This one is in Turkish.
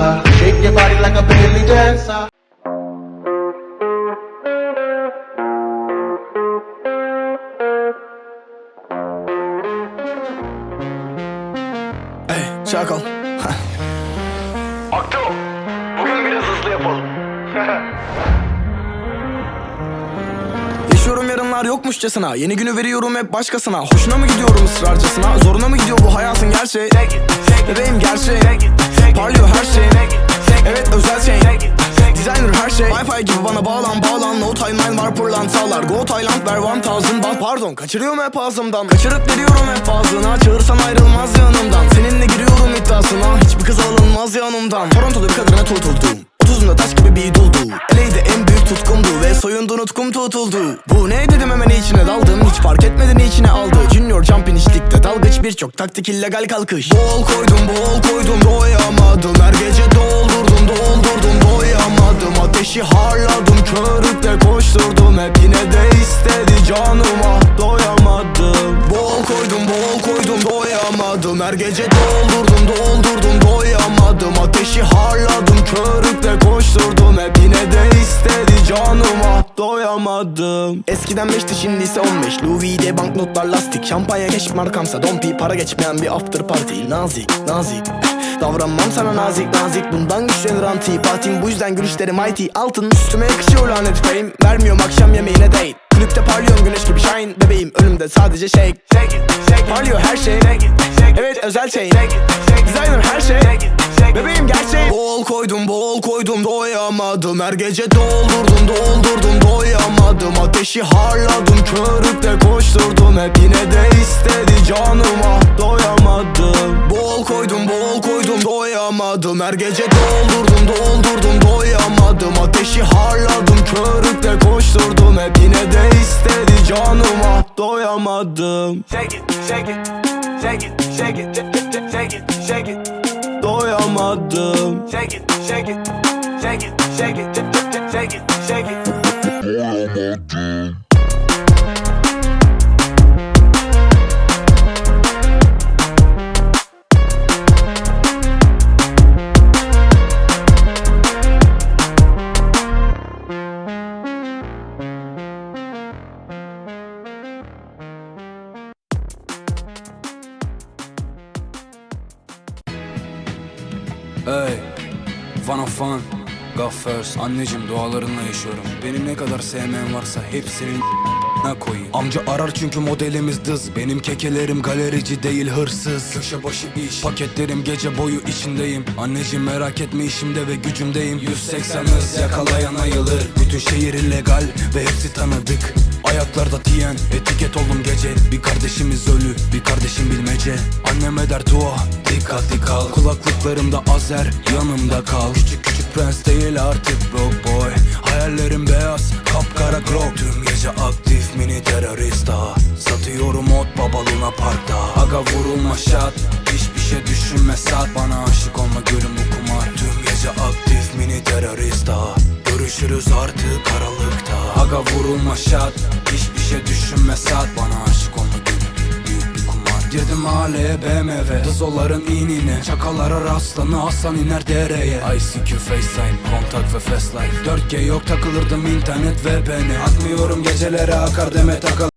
bonanza. Shake your body like a belly dancer. Ey çakal Akto, bugün biraz hızlı yapalım. Yaşıyorum yarınlar yokmuşçasına. Yeni günü veriyorum hep başkasına. Hoşuna mı gidiyorum ısrarcasına? Zoruna mı gidiyor bu hayatın gerçeği? Bebeğim gerçeği. Parlıyor Wi-Fi gibi bana bağlan bağlan. No timeline var pırlantalar. Go Thailand ver 1000 baht Pardon kaçırıyorum hep ağzımdan? Kaçırıp veriyorum hep ağzına. Çağırsan ayrılmaz yanımdan. Seninle giriyorum iddiasına. Hiçbir kız alınmaz yanımdan. Toronto'da bir kadına tutuldum Ve soyundu nutkum tutuldu. Bu ne dedim hemen içine daldım Hiç fark etmedin içine aldı. Junior jumping içlikte dalgıç birçok taktik illegal kalkış. Bol koydum bol koydum doyamadım. Her gece doldurdum doldurdum doyamadım. Ateşi harladım körükle koşturdum. Hep yine de istedi canıma Her gece doldurdum doldurdum doyamadım. Ateşi harladım körükle koşturdum. Hep yine de istedi canıma doyamadım. Eskiden 5'ti şimdi ise 15 Louis V banknotlar lastik. Şampanya keşif markamsa dompi Para geçmeyen bir after party. Nazik nazik. Davranmam sana nazik nazik. Bundan güçlenir antipatim. Bu yüzden gülüşlerim mighty. Altın üstüme yakışıyor lanet fame. Vermiyorum akşam yemeğine date Kulüpte parlıyorum güneş gibi shine. Bebeğim önümde sadece shake. Parlıyor her şey. Evet özel şey. Designer her şey. Bebeğim gerçeği Bol koydum bol koydum doyamadım. Her gece doldurdum doldurdum doyamadım. Ateşi harladım körükle koşturdum. Hep yine de istedi canıma. Doyamadım doyamadım Her gece doldurdum doldurdum doyamadım Ateşi harladım körükle koşturdum Hep yine de istedi canıma doyamadım Shake it, shake it, shake it, shake it, shake it, shake it, Doyamadım shake it, shake it, shake it, shake it, shake it, shake it. Ey Fun of fun God first. Anneciğim dualarınla yaşıyorum. Benim ne kadar sevmeyen varsa hepsinin ne koyayım. Amca arar çünkü modelimiz dız. Benim kekelerim galerici değil hırsız. Köşe başı iş. Paketlerim gece boyu içindeyim. Anneciğim merak etme işimde ve gücümdeyim. 180 hız yakalayan ayılır. Bütün şehir illegal ve hepsi tanıdık. Ayaklarda tiyen etiket oldum gece. Bir kardeşimiz ölü bir kardeşim bilmece. Anneme der dua dikkatli kal Kulaklıklarımda azer yanımda kal. Küçük küçük prens değil artık broke boy. Hayallerim beyaz kapkara glock Tüm gece aktif mini terörist ha Satıyorum ot babalına parkta. Aga vurulma şat Hiçbir şey düşünme sat. Bana aşık olma gülüm bu kumar. Tüm gece aktif mini terörist ha Görüşürüz artık aralıkta. Aga vurulma şat düşünme sat Bana aşık olma gülüm Büyük bir kumar. Girdim mahalleye BMW Dızoların inine. Çakalara rastlanı Hasan iner dereye. ICQ FaceTime Kontak ve Fast Life. 4G yok takılırdım internet ve beni Atmıyorum gecelere akar demet akal